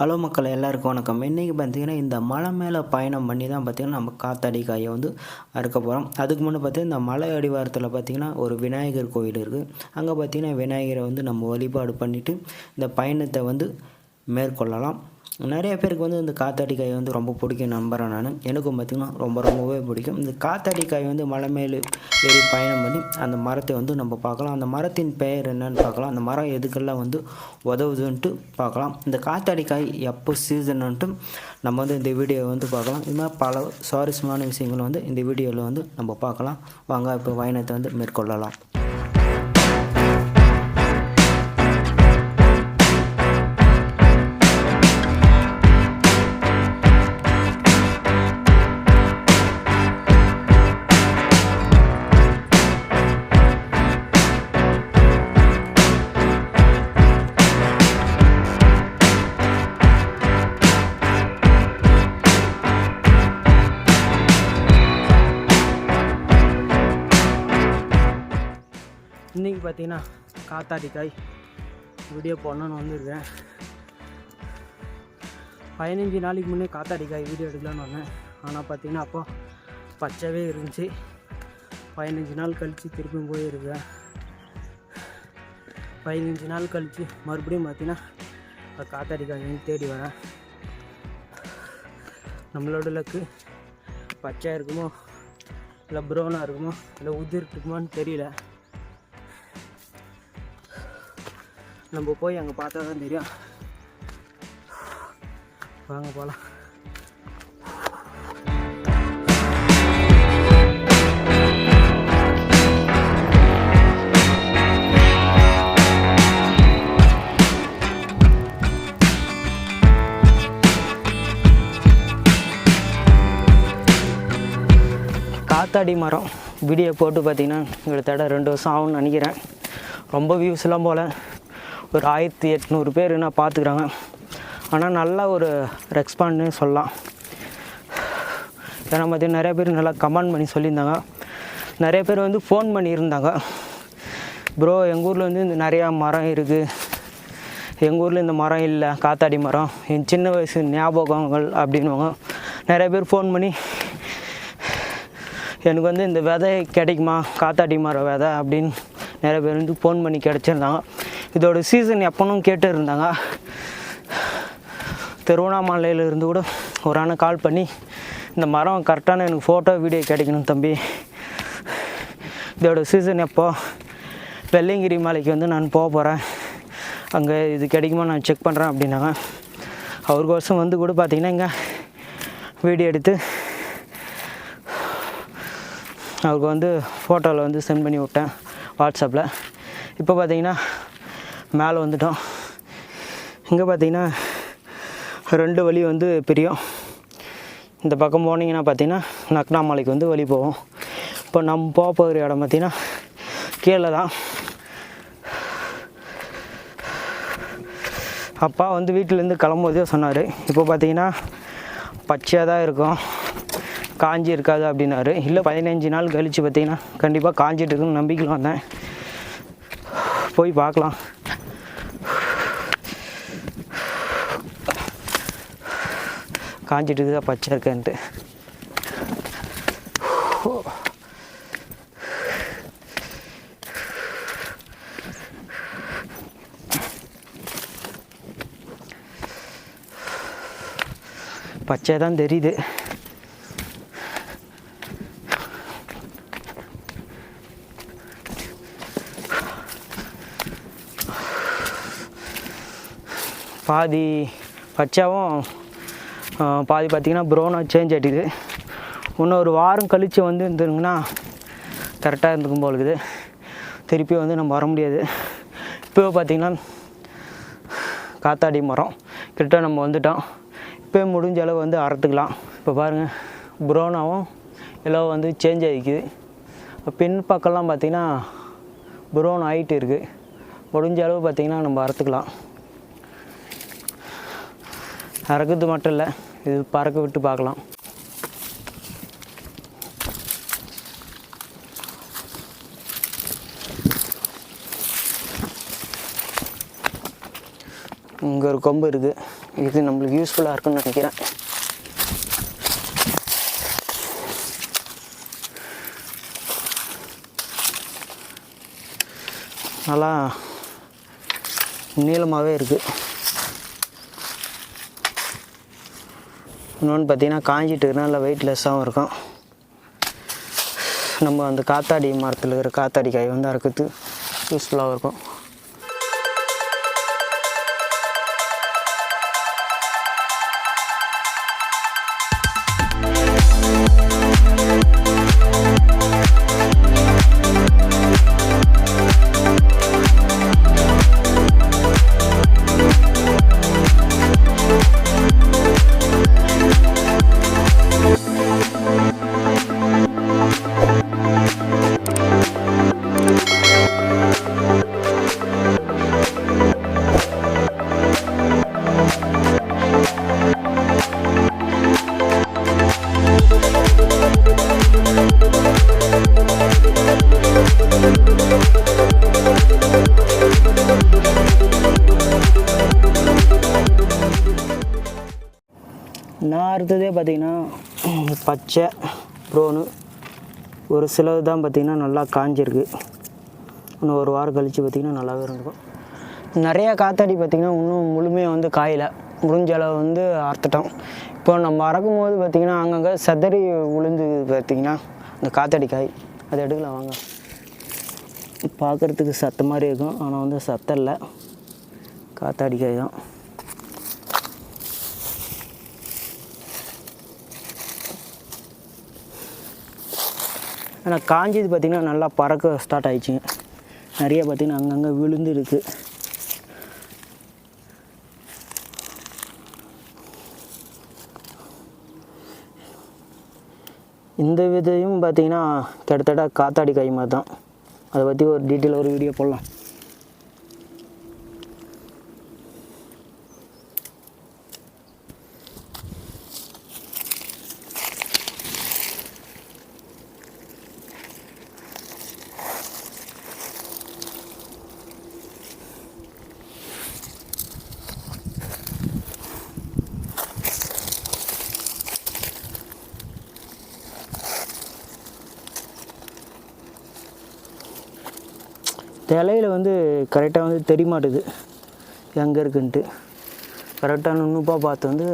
Hello மக்கள் எல்லாருக்கும் வணக்கம். இன்றைக்கி பார்த்தீங்கன்னா இந்த மலை மேலே பயணம் பண்ணி தான் பார்த்திங்கன்னா நம்ம காத்தாடி காயை வந்து அறுக்க போகிறோம் அதுக்கு முன்னே பார்த்தீங்கன்னா இந்த மலை அடிவாரத்தில் பார்த்திங்கன்னா ஒரு விநாயகர் கோயில் இருக்குது அங்கே பார்த்திங்கன்னா விநாயகரை வந்து நம்ம வழிபாடு பண்ணிவிட்டு இந்த பயணத்தை வந்து மேற்கொள்ளலாம். நிறைய பேருக்கு வந்து இந்த காத்தாடி காய் வந்து ரொம்ப பிடிக்கும் நம்புகிறேன் நான். எனக்கும் பார்த்திங்கன்னா ரொம்ப ரொம்பவே பிடிக்கும். இந்த காத்தாடி காய் வந்து மலை மேலே ஏறி பயணம் பண்ணி அந்த மரத்தை வந்து நம்ம பார்க்கலாம். அந்த மரத்தின் பெயர் என்னன்னு பார்க்கலாம். அந்த மரம் எதுக்கெல்லாம் வந்து உதவுதுன்ட்டு பார்க்கலாம். இந்த காத்தாடி காய் எப்போ சீசன்னுட்டு நம்ம வந்து இந்த வீடியோவை வந்து பார்க்கலாம். இது மாதிரி பல சுவாரஸ்யமான விஷயங்களை வந்து இந்த வீடியோவில் வந்து நம்ம பார்க்கலாம். வாங்க இப்போ பயணத்தை வந்து மேற்கொள்ளலாம். பார்த்தீங்கன்னா காத்தாடிக்காய் வீடியோ போடணுன்னு வந்திருக்கேன். பதினஞ்சு நாளைக்கு முன்னே காத்தாடிக்காய் வீடியோ எடுக்கலான்னு வந்தேன். ஆனால் பார்த்தீங்கன்னா அப்போ பச்சைவே இருந்துச்சு. பதினஞ்சு நாள் கழித்து திருப்பியும் போயிருக்கேன். பதினஞ்சு நாள் கழித்து மறுபடியும் பார்த்தீங்கன்னா காத்தாடிக்காய் தேடி வரேன். நம்மளோட லக்கு பச்சையாக இருக்குமோ இல்லை ப்ரௌனாக இருக்குமோ இல்லை உதிர்ட்டுக்குமான்னு தெரியல. நம்ம போய் அங்கே பார்த்தா தான் தெரியும் வாங்க போகலாம் காத்தாடி மரம். வீடியோ போட்டு பார்த்தீங்கன்னா கிட்டத்தட்ட ரெண்டு வருஷம் ஆகும்னு நினைக்கிறேன். ரொம்ப வியூஸ்லாம் போல். ஒரு ஆயிரத்தி எட்நூறு பேர் என்ன பார்த்துக்குறாங்க. ஆனால் நல்ல ஒரு ரெஸ்பாண்ட்னு சொல்லலாம். ஏன்னா பார்த்தீங்கன்னா நிறைய பேர் நல்லா கமெண்ட் பண்ணி சொல்லியிருந்தாங்க. நிறைய பேர் வந்து ஃபோன் பண்ணியிருந்தாங்க. ப்ரோ எங்கள் ஊரில் வந்து இந்த நிறையா மரம் இருக்குது எங்கள் ஊரில் இந்த மரம் இல்லை காத்தாடி மரம். என் சின்ன வயசு ஞாபகங்கள் அப்படின்னுவாங்க. நிறைய பேர் ஃபோன் பண்ணி எனக்கு வந்து இந்த விதை கிடைக்குமா? காத்தாடி மரம் விதை? அப்படின்னு நிறைய பேர் வந்து ஃபோன் பண்ணி கிடச்சிருந்தாங்க. இதோட சீசன் எப்போனும் கேட்டு இருந்தாங்க. திருவண்ணாமலையிலேருந்து கூட ஒரு அண்ணன் கால் பண்ணி இந்த மரம் கரெக்டான எனக்கு ஃபோட்டோ வீடியோ கிடைக்கணும் தம்பி. இதோட சீசன் எப்போ? வெள்ளையங்கிரி மலைக்கு வந்து நான் போக போகிறேன் அங்கே இது கிடைக்குமா நான் செக் பண்ணுறேன் அப்படின்னாங்க. அவருக்கோசம் வந்து கூட பார்த்திங்கன்னா இங்கே வீடியோ எடுத்து அவருக்கு வந்து ஃபோட்டோவில் வந்து சென்ட் பண்ணி விட்டேன். வாட்ஸ்அப்பில் இப்போ பார்த்தீங்கன்னா மேலே வந்துட்டோம். இங்கே பார்த்தீங்கன்னா ரெண்டு வழி வந்து பிரியும். இந்த பக்கம் போனீங்கன்னா பார்த்தீங்கன்னா நக்னாமலைக்கு வந்து வழி போகும். இப்போ நம்ம போக போகிற இடம் பார்த்தீங்கன்னா கீழே தான். அப்பா வந்து வீட்டிலேருந்து கிளம்பும்போதே சொன்னார். இப்போ பார்த்தீங்கன்னா பச்சையாக தான் இருக்கும். காஞ்சி இருக்காது அப்படின்னாரு. இல்லை பதினஞ்சு நாள் கழித்து பார்த்தீங்கன்னா கண்டிப்பாக காஞ்சிட்டு இருக்குன்னு நம்பிக்கையில் வந்தேன். போய் பார்க்கலாம். காஞ்சிட்டு இருக்குதா பச்சை இருக்கேன்ட்டு பச்சை தான் தெரியுது. பாதி பச்சாவும் பாதி பார்த்திங்கன்னா ப்ரௌனாக சேஞ்ச் ஆகிட்டுது இன்னும் ஒரு வாரம் கழித்து வந்து இருந்துருங்கன்னா கரெக்டாக இருந்துக்கும் போல இருக்குது. திருப்பி வந்து நம்ம வர முடியாது. இப்போ பார்த்திங்கன்னா காத்தாடி மரம் கிட்ட நம்ம வந்துட்டோம். இப்போ முடிஞ்ச அளவு வந்து அறுத்துக்கலாம். இப்போ பாருங்கள் ப்ரௌனாகவும் எல்லாம் வந்து சேஞ்ச் ஆகிக்குது பின் பக்கம்லாம் பார்த்திங்கன்னா ப்ரௌன் ஆகிட்டு இருக்குது முடிஞ்ச அளவு பார்த்திங்கன்னா நம்ம அறுத்துக்கலாம். அறக்கிறது மட்டும் இல்லை. இது பறக்க விட்டு பார்க்கலாம். இங்கே ஒரு கொம்பு இருக்குது இது நம்மளுக்கு யூஸ்ஃபுல்லாக இருக்குன்னு நினைக்கிறேன். நல்லா நீளமாகவே இருக்குது இன்னொன்று பார்த்தீங்கன்னா காஞ்சிட்டு இருந்தால் நல்லா வெயிட்லெஸ்ஸாகவும் இருக்கும். நம்ம அந்த காத்தாடி மரத்தில் இருக்கிற காத்தாடி காய் வந்து அறுக்கிறது யூஸ்ஃபுல்லாகவும் இருக்கும். அடுத்ததே பார்த்திங்கன்னா பார்த்தீங்கன்னா பச்சை ப்ரோனு. ஒரு சிலது தான் பார்த்திங்கன்னா நல்லா காஞ்சிருக்கு. இன்னும் ஒரு வாரம் கழித்து பார்த்திங்கன்னா நல்லாவே இருந்திருக்கும். நிறையா காத்தாடி பார்த்திங்கன்னா இன்னும் முழுமையாக வந்து காயலை. முடிஞ்ச அளவு வந்து அறுத்துட்டோம். இப்போ நம்ம அறக்கும் போது பார்த்திங்கன்னா அங்கங்கே செதறி விழுந்து பார்த்திங்கன்னா இந்த காத்தாடி காய் அதை எடுக்கலாம் வாங்க. பார்க்குறதுக்கு சத்த மாதிரி இருக்கும். ஆனால் வந்து சத்தம் இல்லை காத்தாடி காய் தான். ஆனால் காஞ்சது பார்த்திங்கன்னா நல்லா பறக்க ஸ்டார்ட் ஆயிடுச்சுங்க நிறைய பார்த்திங்கன்னா அங்கங்கே விழுந்துருக்கு. இந்த விதையும் பார்த்திங்கன்னா கிட்டத்தட்ட காத்தாடி காய் மாதிரி தான் அதை பற்றி ஒரு டீட்டெயில் ஒரு வீடியோ போடலாம். இலையில வந்து கரெக்டாக வந்து தெரிய மாட்டுது எங்கே இருக்குன்ட்டு. கரெக்டாக நுண்ணுப்பாக பார்த்து வந்து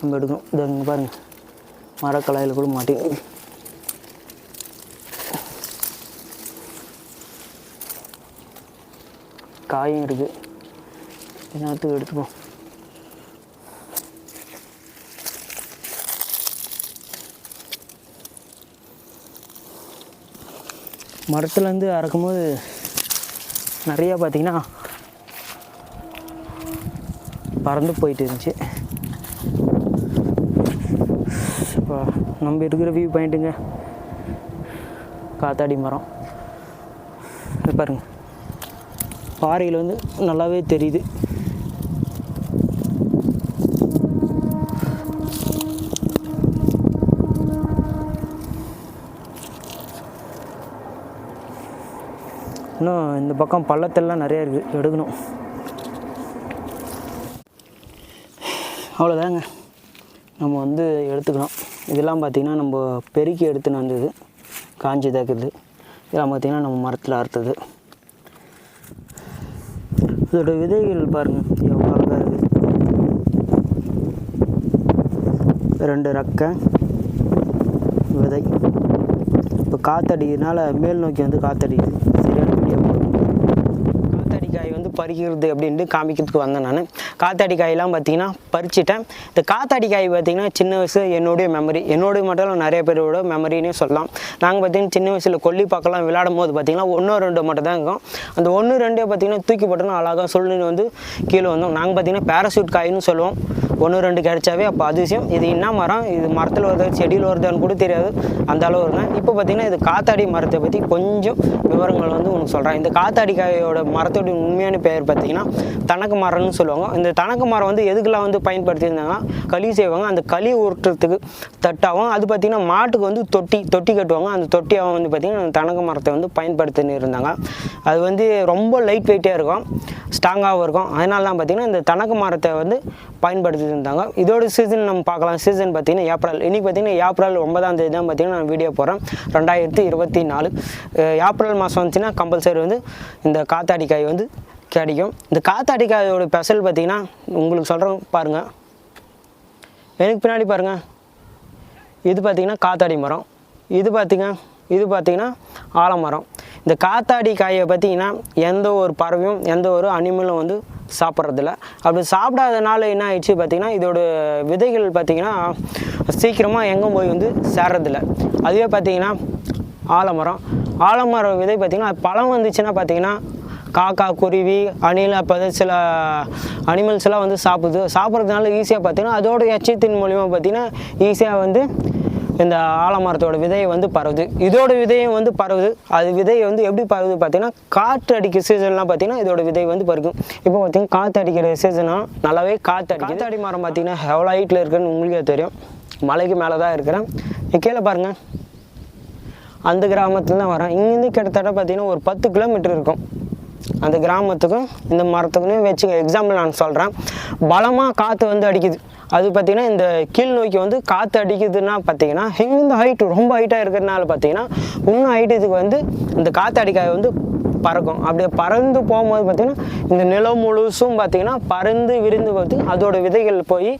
நம்ம எடுக்கணும். இது அங்கே பாருங்கள் மரக்கலாயில் கூட மாட்டேங்குது காயும் இருக்குது எல்லாத்துக்கும் எடுத்துப்போம் மரத்துலேருந்து அறக்கும்போது நிறையா பார்த்திங்கன்னா பறந்து போயிட்டு இருந்துச்சு. இப்போ நம்ம இருக்கிற வியூ பாயிண்ட்டுங்க காத்தாடி மரம். பாருங்கள் பாருங்க. பாறையில் வந்து நல்லாவே தெரியுது. இன்னும் இந்த பக்கம் பள்ளத்தெல்லாம் நிறையா இருக்குது எடுக்கணும். அவ்வளோதாங்க நம்ம வந்து எடுத்துக்கலாம். இதெல்லாம் பார்த்திங்கன்னா நம்ம பெருக்கி எடுத்துன்னு வந்தது. காஞ்சி தாக்குது. இதெல்லாம் பார்த்திங்கன்னா நம்ம மரத்தில் அறுத்தது. இதோட விதைகள் பாருங்கள் எவ்வளோ அழகாக இருக்குது ரெண்டு ரக்கை விதை. இப்போ காற்றடிக்கிறதுனால மேல் நோக்கி வந்து காற்றடிக்குது சரியான வீடியோ காத்தாடி காய் வந்து பறிக்கிறது அப்படின்ட்டு காமிக்கிறதுக்கு வந்தேன் நான். காத்தாடி காயெல்லாம் பார்த்தீங்கன்னா பறிச்சிட்டேன். இந்த காத்தாடி காய் பார்த்தீங்கன்னா சின்ன வயசு என்னுடைய மெமரி என்னோடைய மட்டும் நிறைய பேரோட மெமரினே சொல்லலாம். நாங்கள் பார்த்தீங்கன்னா சின்ன வயசில் கொல்லி பக்கம்லாம் விளையாடும் போது பார்த்தீங்கன்னா ஒன்று ரெண்டு மட்டும் தான் இருக்கும். அந்த ஒன்று ரெண்டே பார்த்தீங்கன்னா தூக்கி போட்டோன்னா அழகாக சொல்லுன்னு வந்து கீழே வந்தோம். நாங்கள் பார்த்தீங்கன்னா பேராசூட் காயின்னு சொல்லுவோம். ஒன்று ரெண்டு கிடைச்சாவே அப்போ அதிசயம். இது என்ன மரம்? இது மரத்தில் வருது? செடியில் வருதான்னு கூட தெரியாது. அந்த அளவு இருந்தேன் இப்போ பார்த்தீங்கன்னா இது காத்தாடி மரத்தை பற்றி கொஞ்சம் விவரங்கள் வந்து உனக்கு சொல்கிறேன் இந்த காத்தாடி காயோட மரத்தோட உண்மையான பேர் பார்த்தீங்கன்னா தனக்கு மரம்னு சொல்லுவாங்க. இந்த தனக்கு மரம் வந்து எதுக்கெல்லாம் வந்து பயன்படுத்தியிருந்தாங்கன்னா களி செய்வாங்க. அந்த களி உருட்டுறதுக்கு தட்டாகும் அது பார்த்திங்கன்னா மாட்டுக்கு வந்து தொட்டி தொட்டி கட்டுவாங்க. அந்த தொட்டியாகவும் வந்து பார்த்திங்கன்னா தனக்கு மரத்தை வந்து பயன்படுத்தின்னு இருந்தாங்க. அது வந்து ரொம்ப லைட் வெயிட்டாக இருக்கும் ஸ்ட்ராங்காகவும் இருக்கும். அதனால தான் பார்த்திங்கன்னா இந்த தனக்கு மரத்தை வந்து பயன்படுத்திட்டு இருந்தாங்க. இதோட சீசன் நம்ம பார்க்கலாம். சீசன் பார்த்திங்கன்னா ஏப்ரல். இன்றைக்கி பார்த்திங்கன்னா ஏப்ரல் ஒன்பதாம் தேதி தான் பார்த்திங்கன்னா நான் வீடியோ போடுறேன். ரெண்டாயிரத்தி இருபத்தி நாலு ஏப்ரல் மாதம் வந்துச்சுன்னா கம்பல்சரி வந்து இந்த காத்தாடிக்காய் வந்து கிடைக்கும். இந்த காத்தாடிக்காயோட ஸ்பெஷல் பார்த்திங்கன்னா உங்களுக்கு சொல்கிறோம் பாருங்கள் எனக்கு பின்னாடி பாருங்கள் இது பார்த்திங்கன்னா காத்தாடி மரம். இது பார்த்திங்க இது பார்த்திங்கன்னா ஆலமரம். இந்த காத்தாடி காயை பார்த்திங்கன்னா எந்த ஒரு பறவையும் எந்த ஒரு அனிமலும் வந்து சாப்பிட்றதில்ல. அப்படி சாப்பிடாதனால என்ன ஆயிடுச்சு பார்த்திங்கன்னா இதோட விதைகள் பார்த்திங்கன்னா சீக்கிரமாக எங்கே போய் வந்து சேர்றதில்ல. அதுவே பார்த்திங்கன்னா ஆலமரம். ஆலமரம் விதை பார்த்திங்கன்னா பழம் வந்துச்சுன்னா பார்த்திங்கன்னா காக்கா குருவி அணில் அப்போ சில அனிமல்ஸ் எல்லாம் வந்து சாப்பிடுது. சாப்பிட்றதுனால ஈஸியாக பார்த்தீங்கன்னா அதோட எச்சத்தின் மூலிமா பார்த்தீங்கன்னா ஈஸியாக வந்து இந்த ஆலமரத்தோட விதையை வந்து பரவுது. இதோட விதையும் வந்து பரவுது. அது விதையை வந்து எப்படி பரவுது பார்த்தீங்கன்னா காற்று அடிக்கிற சீசன்லாம் பார்த்தீங்கன்னா இதோட விதை வந்து பறக்கும். இப்போ பார்த்தீங்கன்னா காற்று அடிக்கிற சீசனாக நல்லாவே காற்று அடிக்குது. காத்தாடி மரம் பார்த்தீங்கன்னா எவ்வளோ ஹைட்டில் இருக்குன்னு உங்களுக்கே தெரியும். மலைக்கு மேலே தான் இருக்கிறேன் கீழே பாருங்கள் அந்த கிராமத்துல தான் வரேன் இங்கேருந்து கிட்டத்தட்ட பார்த்தீங்கன்னா ஒரு பத்து கிலோமீட்டர் இருக்கும். அந்த கிராமத்துக்கும் இந்த மரத்துக்குன்னு வச்சுங்க எக்ஸாம்பிள் நான் சொல்கிறேன் பலமாக காற்று வந்து அடிக்குது. அது பார்த்திங்கன்னா இந்த கீழ் நோக்கி வந்து காற்று அடிக்குதுன்னா பார்த்தீங்கன்னா இந்த ஹைட்டு ரொம்ப ஹைட்டாக இருக்கிறதுனால பார்த்தீங்கன்னா இன்னும் ஹைட்டுக்கு வந்து இந்த காற்று அடிக்காது வந்து பறக்கும். அப்படியே பறந்து போகும்போது பார்த்திங்கன்னா இந்த நிலம் முழுசும் பார்த்திங்கன்னா பறந்து விரிந்து பார்த்து அதோட விதைகள் போய்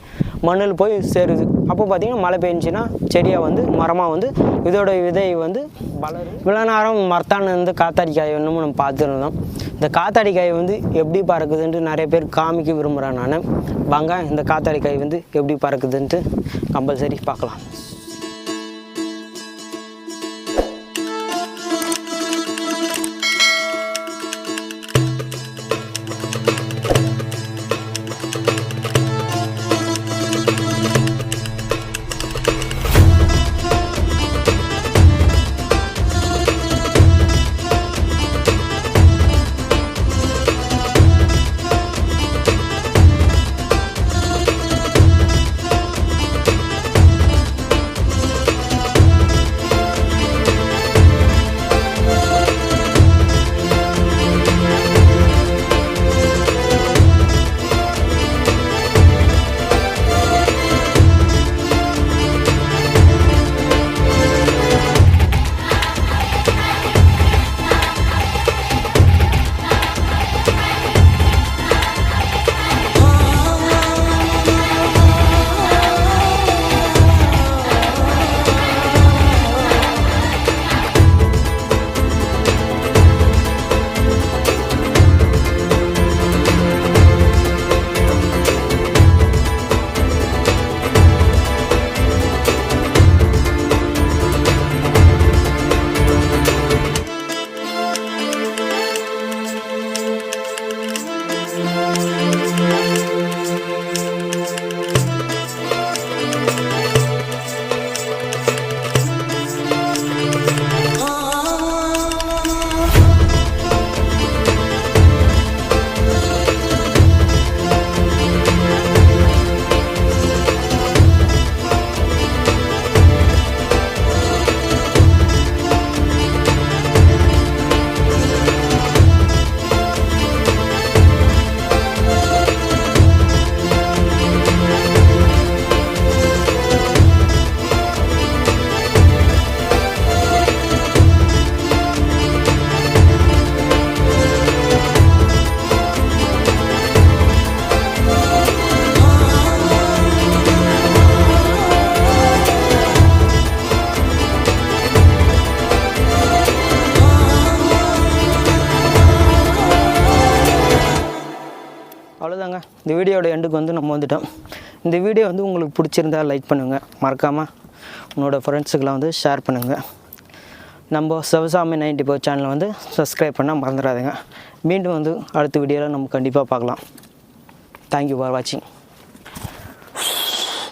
மண்ணில் போய் சேருது. அப்போ பார்த்திங்கன்னா மழை பெஞ்சுன்னா செடியாக வந்து மரமாக வந்து இதோட விதை வந்து வளரும். இவ்வளோ நேரம் மரத்தான வந்து காத்தாடிக்காய் இன்னமும் நம்ம பார்த்துருந்தோம். இந்த காத்தாடிக்காய் வந்து எப்படி பறக்குதுன்ட்டு நிறைய பேர் காமிக்க விரும்புகிறேன் நான். வாங்க இந்த காத்தாடிக்காய் வந்து எப்படி பறக்குதுன்ட்டு கம்பல்சரி பார்க்கலாம். அவ்வளோதாங்க இந்த வீடியோட எண்டுக்கு வந்து நம்ம வந்துட்டோம். இந்த வீடியோ வந்து உங்களுக்கு பிடிச்சிருந்தா லைக் பண்ணுங்கள் மறக்காமல் உன்னோட ஃப்ரெண்ட்ஸுக்கெலாம் வந்து ஷேர் பண்ணுங்கள் நம்ம சிவசாமி நைன்டி ஃபோர் சேனலை வந்து சப்ஸ்கிரைப் பண்ணால் மறந்துடாதுங்க. மீண்டும் வந்து அடுத்த வீடியோவில் நம்ம கண்டிப்பாக பார்க்கலாம். தேங்க்யூ ஃபார் வாட்சிங்